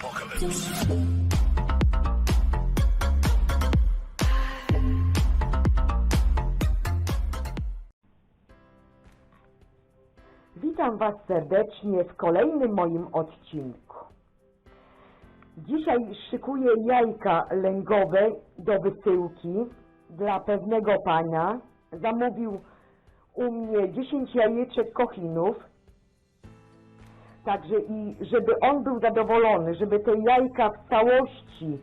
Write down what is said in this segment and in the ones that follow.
apocalypse. Witam Was serdecznie w kolejnym moim odcinku. Dzisiaj szykuję jajka lęgowe do wysyłki dla pewnego pana. Zamówił u mnie 10 jajeczek kochinów. Także i żeby on był zadowolony, żeby te jajka w całości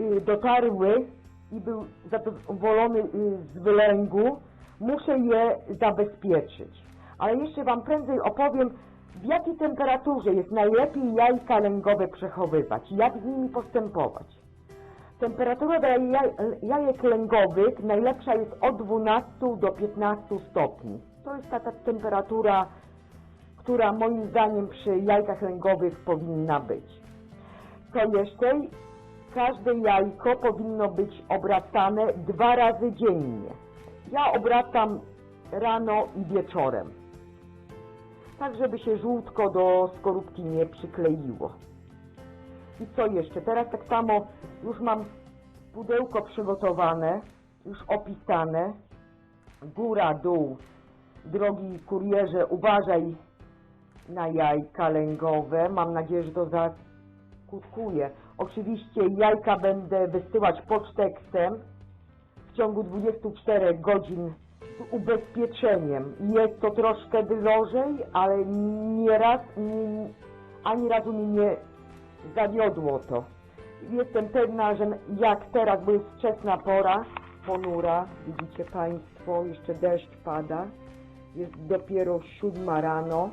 y, dotarły i był zadowolony y, z wylęgu, muszę je zabezpieczyć. Ale jeszcze Wam prędzej opowiem, w jakiej temperaturze jest najlepiej jajka lęgowe przechowywać, jak z nimi postępować. Temperatura dla jaj, jajek lęgowych najlepsza jest od 12 do 15 stopni. To jest taka temperatura, która moim zdaniem przy jajkach lęgowych powinna być. Co jeszcze? Każde jajko powinno być obracane dwa razy dziennie. Ja obracam rano i wieczorem. Tak, żeby się żółtko do skorupki nie przykleiło. I co jeszcze? Teraz tak samo już mam pudełko przygotowane, już opisane. Góra, dół. Drogi kurierze, uważaj na jajka lęgowe. Mam nadzieję, że to zakutkuje. Oczywiście jajka będę wysyłać pocztekstem w ciągu 24 godzin z ubezpieczeniem. Jest to troszkę drożej, ale nie, ani razu mi nie zawiodło to. Jestem pewna, że jak teraz, bo jest wczesna pora, ponura, widzicie Państwo, jeszcze deszcz pada, jest dopiero siódma rano,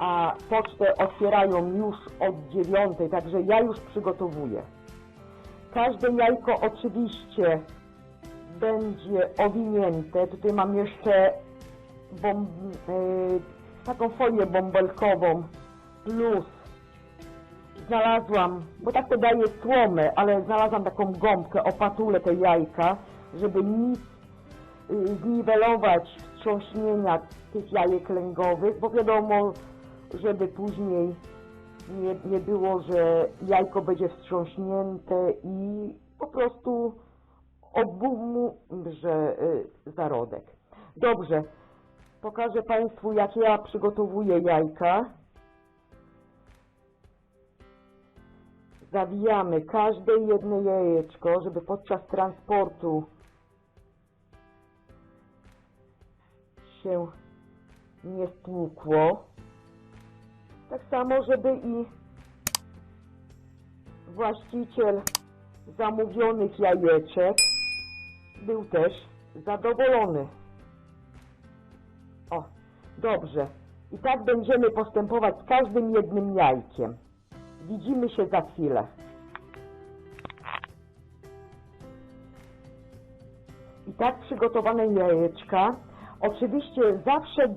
a pocztę otwierają już od dziewiątej, także ja już przygotowuję. Każde jajko oczywiście będzie owinięte. Tutaj mam jeszcze e, taką folię bąbelkową plus znalazłam, bo tak to daje słomę, ale znalazłam taką gąbkę, opatulę te jajka, żeby nic y, zniwelować wstrząśnienia tych jajek lęgowych, bo wiadomo, żeby później nie, nie było, że jajko będzie wstrząśnięte i po prostu obumrze y, zarodek. Dobrze, pokażę Państwu, jak ja przygotowuję jajka. Zawijamy każde jedno jajeczko, żeby podczas transportu się nie stłukło. Tak samo, żeby i właściciel zamówionych jajeczek był też zadowolony. O, dobrze. I tak będziemy postępować z każdym jednym jajkiem. Widzimy się za chwilę. I tak przygotowane jajeczka. Oczywiście zawsze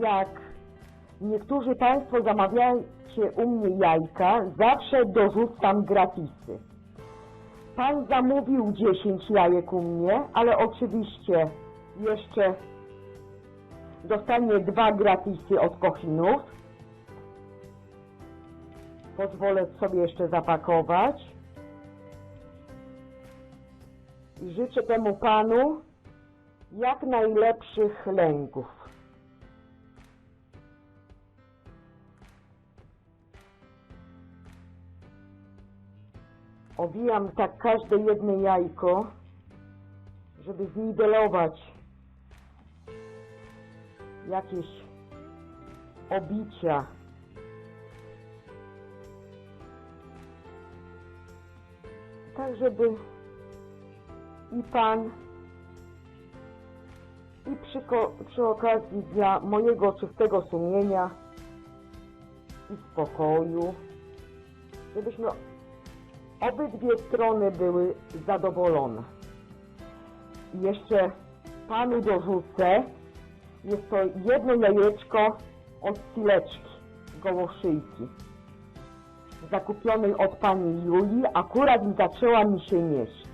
jak niektórzy Państwo zamawiacie u mnie jajka, zawsze dorzucam gratisy. Pan zamówił 10 jajek u mnie, ale oczywiście jeszcze dostanie dwa gratisy od kochinów. Pozwolę sobie jeszcze zapakować. I życzę temu panu jak najlepszych lęków. Owijam tak każde jedno jajko, żeby zniwelować jakieś obicia. Tak, żeby i pan, i przy, przy okazji dla mojego czystego sumienia i spokoju, żebyśmy obydwie strony były zadowolone. Jeszcze panu dorzucę, jest to jedno jajeczko od sileczki gołoszyjki, zakupionej od pani Julii, akurat zaczęła mi się mieścić.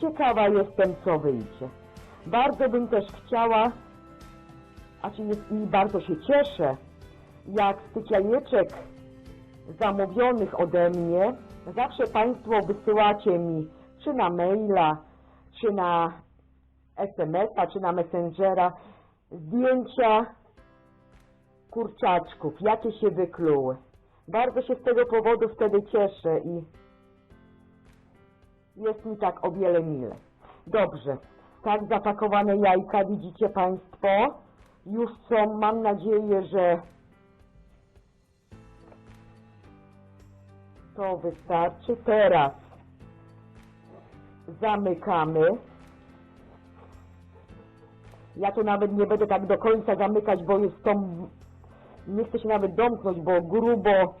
Ciekawa jestem, co wyjdzie. Bardzo bym też chciała, a czy i bardzo się cieszę, jak z tych jajeczek zamówionych ode mnie, zawsze Państwo wysyłacie mi czy na maila, czy na SMS-a, czy na Messengera zdjęcia kurczaczków, jakie się wykluły. Bardzo się z tego powodu wtedy cieszę i jest mi tak o wiele mile. Dobrze, tak zapakowane jajka widzicie Państwo już są, mam nadzieję, że to wystarczy. Teraz zamykamy. Ja to nawet nie będę tak do końca zamykać, bo jest to, nie chcę się nawet domknąć, bo grubo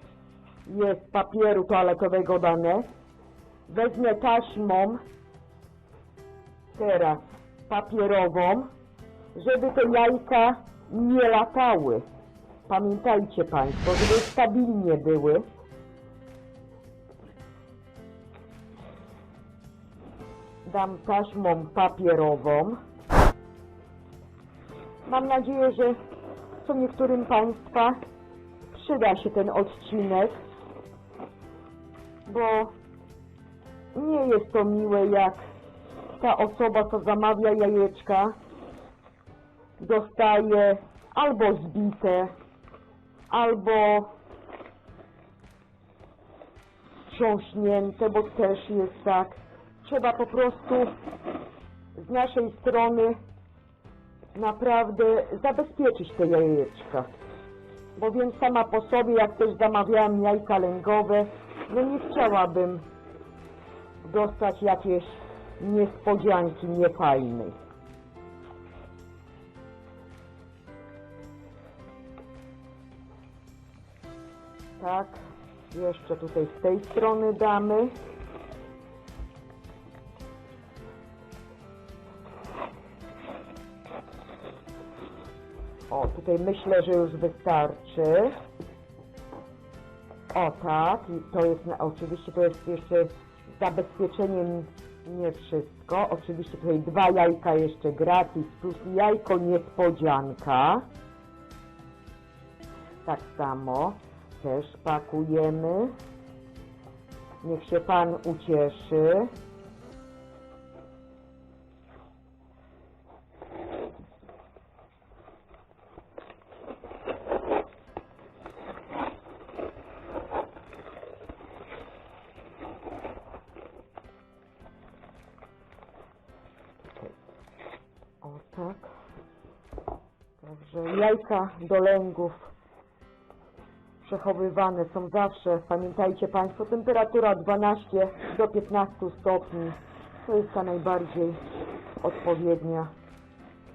jest papieru toaletowego dane. Wezmę taśmą teraz papierową, żeby te jajka nie latały. Pamiętajcie Państwo, żeby stabilnie były. Dam taśmą papierową. Mam nadzieję, że co niektórym Państwa przyda się ten odcinek, bo nie jest to miłe, jak ta osoba, co zamawia jajeczka, dostaje albo zbite, albo wstrząśnięte, bo też jest tak. Trzeba po prostu z naszej strony naprawdę zabezpieczyć te jajeczka. Bo wiem sama po sobie, jak też zamawiałam jajka lęgowe, no nie chciałabym dostać jakieś niespodzianki niefajnej. Tak, jeszcze tutaj z tej strony damy. Tutaj myślę, że już wystarczy. O tak, to jest, na- oczywiście to jest jeszcze zabezpieczeniem nie wszystko. Oczywiście tutaj dwa jajka jeszcze gratis, plus jajko niespodzianka. Tak samo też pakujemy. Niech się Pan ucieszy. Także jajka do lęgów przechowywane są zawsze, pamiętajcie Państwo, temperatura 12 do 15 stopni. To jest ta najbardziej odpowiednia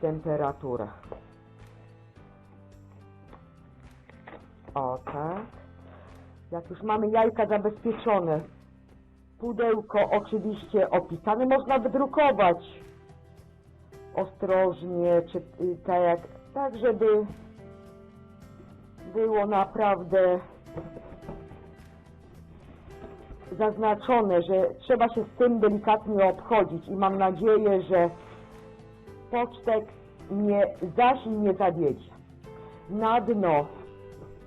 temperatura. O tak. Jak już mamy jajka zabezpieczone, pudełko oczywiście opisane, można wydrukować ostrożnie, czy y, tak, jak, tak żeby było naprawdę zaznaczone, że trzeba się z tym delikatnie obchodzić i mam nadzieję, że pocztek nie zaś nie zawiedzie. Na dno,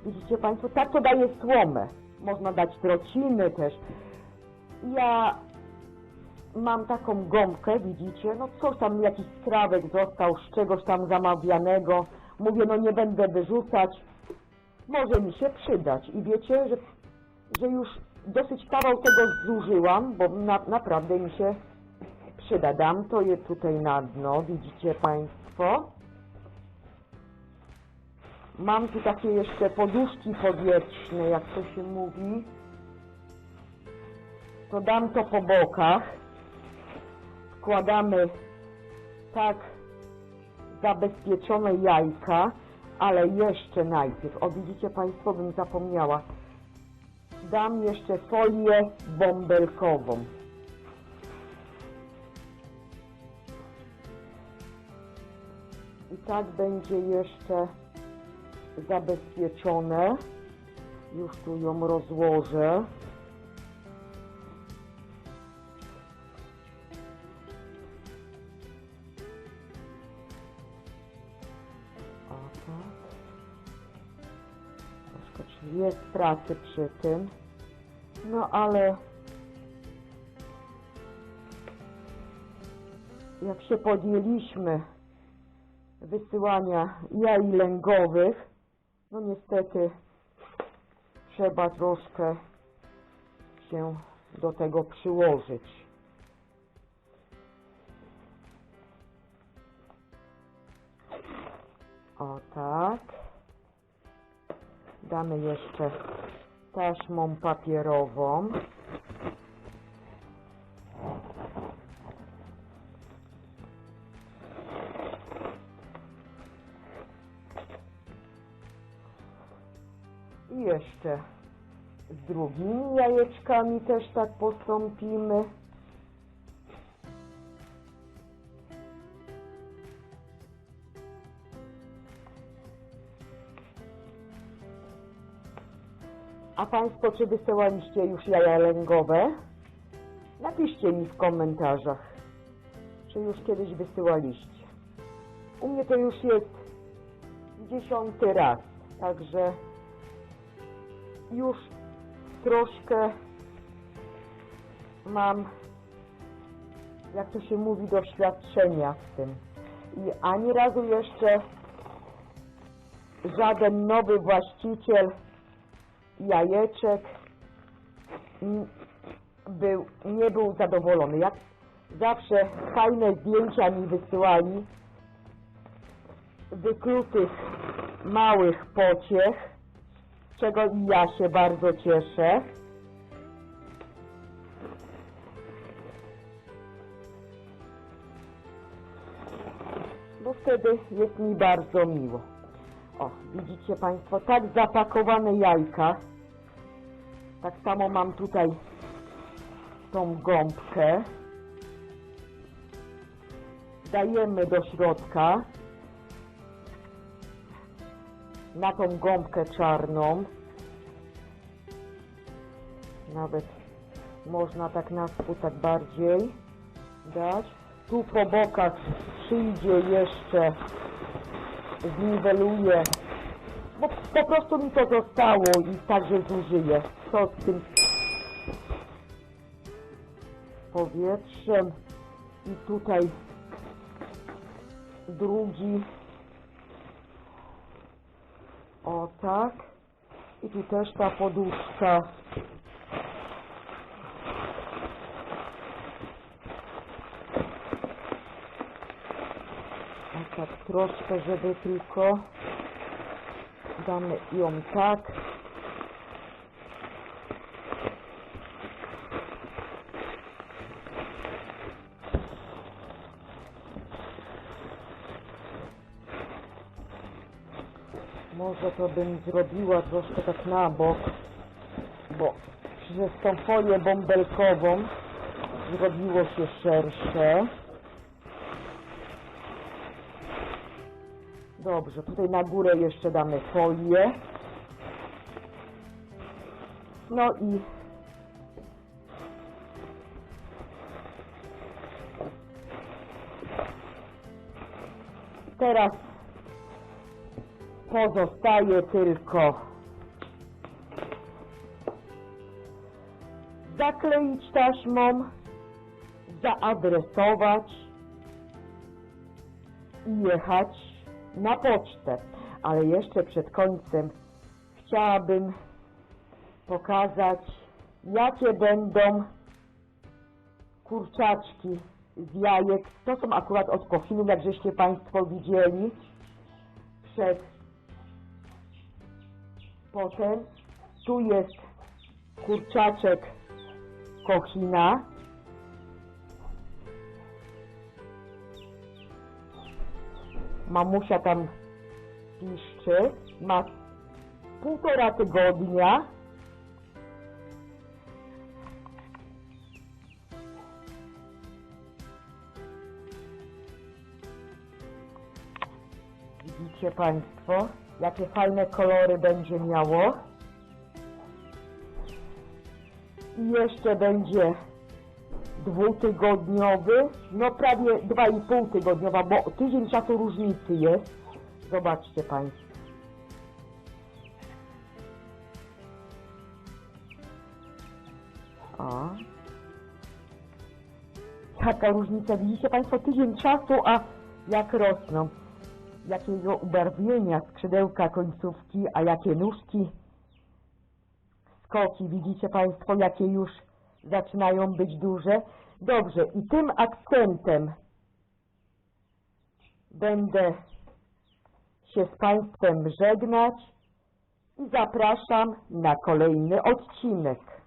widzicie Państwo, tak to daje słomę. Można dać trociny też. Ja mam taką gąbkę, widzicie, no coś tam, jakiś strawek został z czegoś tam zamawianego. Mówię, no nie będę wyrzucać, może mi się przydać. I wiecie, że, że już dosyć kawał tego zużyłam, bo na, naprawdę mi się przyda. Dam to je tutaj na dno, widzicie Państwo. Mam tu takie jeszcze poduszki powietrzne, jak to się mówi. To dam to po bokach. Wkładamy tak zabezpieczone jajka, ale jeszcze najpierw, o widzicie Państwo, bym zapomniała, dam jeszcze folię bąbelkową. I tak będzie jeszcze zabezpieczone. Już tu ją rozłożę. Jest pracy przy tym. No ale jak się podjęliśmy wysyłania jaj lęgowych, no niestety trzeba troszkę się do tego przyłożyć. O tak. Damy jeszcze taśmą papierową. I jeszcze z drugimi jajeczkami też tak postąpimy. Państwo, czy wysyłaliście już jaja lęgowe? Napiszcie mi w komentarzach, czy już kiedyś wysyłaliście. U mnie to już jest dziesiąty raz, także już troszkę mam, jak to się mówi, doświadczenia w tym. I ani razu jeszcze żaden nowy właściciel jajeczek był, nie był zadowolony. Jak zawsze fajne zdjęcia mi wysyłali wyklutych małych pociech, czego i ja się bardzo cieszę. Bo wtedy jest mi bardzo miło. O, widzicie Państwo, tak zapakowane jajka. Tak samo mam tutaj tą gąbkę. Dajemy do środka na tą gąbkę czarną. Nawet można tak na spód tak bardziej dać. Tu po bokach przyjdzie jeszcze zniweluję, bo po prostu mi to zostało i także zużyję. Co z tym powietrzem? I tutaj drugi. O tak. I tu też ta poduszka. O tak troszkę, żeby tylko damy ją tak Może to bym zrobiła troszkę tak na bok, bo przez tą folię bąbelkową zrobiło się szersze. Dobrze, tutaj na górę jeszcze damy folię. No i teraz pozostaje tylko zakleić taśmą, zaadresować i jechać na pocztę. Ale jeszcze przed końcem chciałabym pokazać, jakie będą kurczaczki z jajek. To są akurat od Kochinów, jak żeście Państwo widzieli. Przed Potem tu jest kurczaczek kochina. Mamusia tam piszczy. Ma półtora tygodnia. Widzicie Państwo, jakie fajne kolory będzie miało. I jeszcze będzie dwutygodniowy, no prawie dwa i pół tygodniowa, bo tydzień czasu różnicy jest. Zobaczcie Państwo. O. Taka różnica, widzicie Państwo, tydzień czasu, a jak rosną. Jakiego ubarwienia skrzydełka końcówki, a jakie nóżki. Skoki, widzicie Państwo, jakie już zaczynają być duże. Dobrze, i tym akcentem będę się z Państwem żegnać i zapraszam na kolejny odcinek.